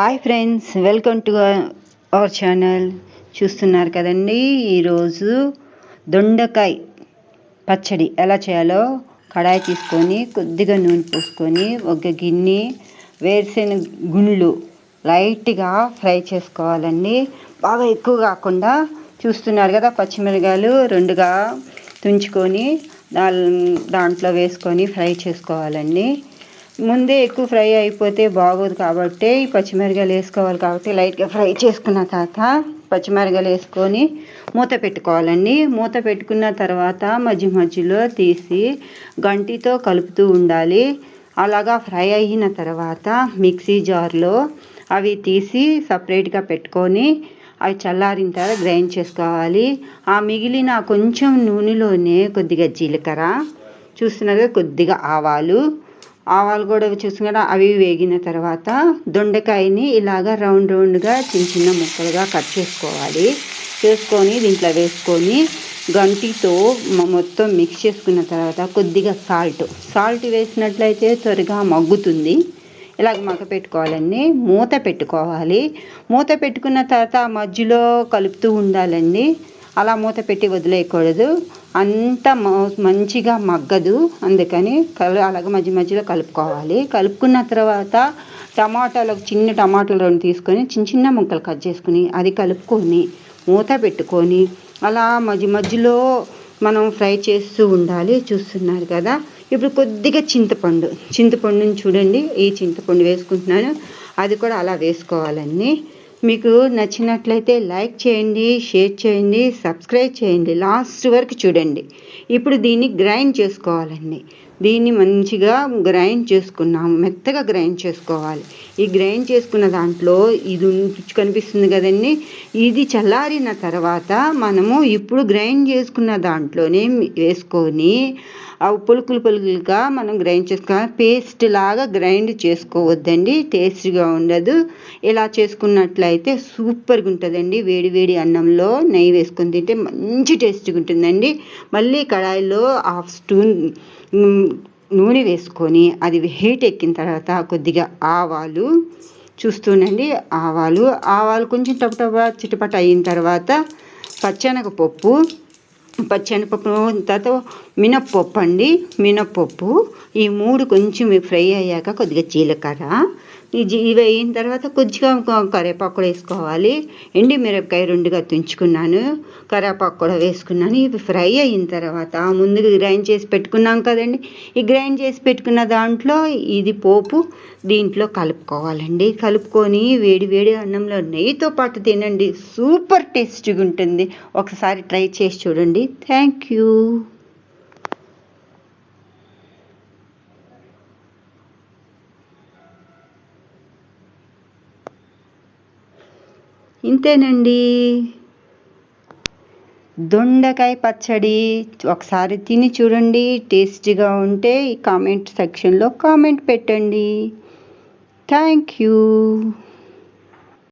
Hi friends welcome to our channel. చూస్తున్నారు కదండి ఈరోజు దొండకాయ పచ్చడి ఎలా చేయాలో కడాయి తీసుకొని కొద్దిగా నూనె పోసుకొని ఒక గిన్నె వేరుశెనగ గుండ్లు లైట్గా ఫ్రై చేసుకోవాలండి. బాగా ఎక్కువ కాకుండా చూస్తున్నారు కదా పచ్చిమిరకాయలు రెండుగా తుంచుకొని దా దాంట్లో వేసుకొని ఫ్రై చేసుకోవాలండి. ముందే ఎక్కువ ఫ్రై అయిపోతే బాగోదు కాబట్టి పచ్చిమిరగాయలు వేసుకోవాలి కాబట్టి లైట్గా ఫ్రై చేసుకున్న తర్వాత పచ్చిమిరగాయలు వేసుకొని మూత పెట్టుకోవాలండి. మూత పెట్టుకున్న తర్వాత మధ్య మధ్యలో తీసి గంటితో కలుపుతూ ఉండాలి. అలాగా ఫ్రై అయిన తర్వాత మిక్సీ జార్లో అవి తీసి సపరేట్గా పెట్టుకొని అవి చల్లారిన తర్వాత గ్రైండ్ చేసుకోవాలి. ఆ మిగిలిన కొంచెం నూనెలోనే కొద్దిగా జీలకర్ర చూస్తున్నారు కొద్దిగా ఆవాలు ఆవాలు కూడా చూసుకుంటే అవి వేగిన తర్వాత దొండకాయని ఇలాగా రౌండ్ రౌండ్గా చిన్న చిన్న ముక్కలుగా కట్ చేసుకోవాలి. చేసుకొని దీంట్లో వేసుకొని గంటితో మొత్తం మిక్స్ చేసుకున్న తర్వాత కొద్దిగా సాల్ట్ సాల్ట్ వేసినట్లయితే త్వరగా మగ్గుతుంది. ఇలాగ మగ్గ పెట్టుకోవాలండి. మూత పెట్టుకోవాలి. మూత పెట్టుకున్న తర్వాత మధ్యలో కలుపుతూ ఉండాలండి. అలా మూత పెట్టి వదిలేయకూడదు. అంత మంచిగా మగ్గదు. అందుకని కలు అలాగ మధ్య మధ్యలో కలుపుకోవాలి. కలుపుకున్న తర్వాత టమాటాలు చిన్న టమాటాలు రెండు తీసుకొని చిన్న చిన్న ముక్కలు కట్ చేసుకుని అది కలుపుకొని మూత పెట్టుకొని అలా మధ్య మధ్యలో మనం ఫ్రై చేస్తూ ఉండాలి. చూస్తున్నారు కదా? ఇప్పుడు కొద్దిగా చింతపండు. చింతపండుని చూడండి. ఈ చింతపండు వేసుకుంటున్నాను. అది కూడా అలా వేసుకోవాలండి. మీకు నచ్చినట్లయితే లైక్ చేయండి షేర్ చేయండి సబ్స్క్రైబ్ చేయండి. లాస్ట్ వరకు చూడండి. ఇప్పుడు దీన్ని గ్రైండ్ చేసుకోవాలండి. దీన్ని మంచిగా గ్రైండ్ చేసుకున్నాము. మెత్తగా గ్రైండ్ చేసుకోవాలి. ఈ గ్రైండ్ చేసుకున్న దాంట్లో ఇది కనిపిస్తుంది కదండి? ఇది చల్లారిన తర్వాత మనము ఇప్పుడు గ్రైండ్ చేసుకున్న దాంట్లోనే వేసుకొని అవి పులుకులు పులుకులుగా మనం గ్రైండ్ చేసుకోవాలి పేస్ట్ లాగా గ్రైండ్ చేసుకోవద్దండి. టేస్ట్గా ఉండదు. ఇలా చేసుకున్నట్లయితే సూపర్గా ఉంటుందండి. వేడి వేడి అన్నంలో నెయ్యి వేసుకొని తింటే మంచి టేస్ట్గా ఉంటుందండి. మళ్ళీ కడాయిలో హాఫ్ స్పూన్ నూనె వేసుకొని అది హీట్ ఎక్కిన తర్వాత కొద్దిగా ఆవాలు చూస్తుండండి. ఆవాలు ఆవాలు కొంచెం టపటపా చిటపట అయిన తర్వాత పచ్చనగపప్పు పచ్చెనపప్పు తర్వాత మినప్పప్పు అండి. మినప్పప్పు ఈ మూడు కొంచెం ఫ్రై అయ్యాక కొద్దిగా జీలకర్ర ఇవి అయిన తర్వాత కొద్దిగా కరివేపాకు కూడా వేసుకోవాలి. ఎండి మిరపకాయ రెండుగా తుంచుకున్నాను. కరేపాకు కూడా వేసుకున్నాను. ఇవి ఫ్రై అయిన తర్వాత ముందుగా గ్రైండ్ చేసి పెట్టుకున్నాం కదండి. ఈ గ్రైండ్ చేసి పెట్టుకున్న దాంట్లో ఇది పోపు దీంట్లో కలుపుకోవాలండి. కలుపుకొని వేడి వేడి అన్నంలో నెయ్యితో పాటు తినండి. సూపర్ టేస్టీగా ఉంటుంది. ఒకసారి ట్రై చేసి చూడండి. Thank you. ఇంతేనండి. దొండకాయ పచ్చడి ఒకసారి తిని చూడండి. టేస్టీగా ఉంటే ఈ కామెంట్ సెక్షన్లో కామెంట్ పెట్టండి. Thank you.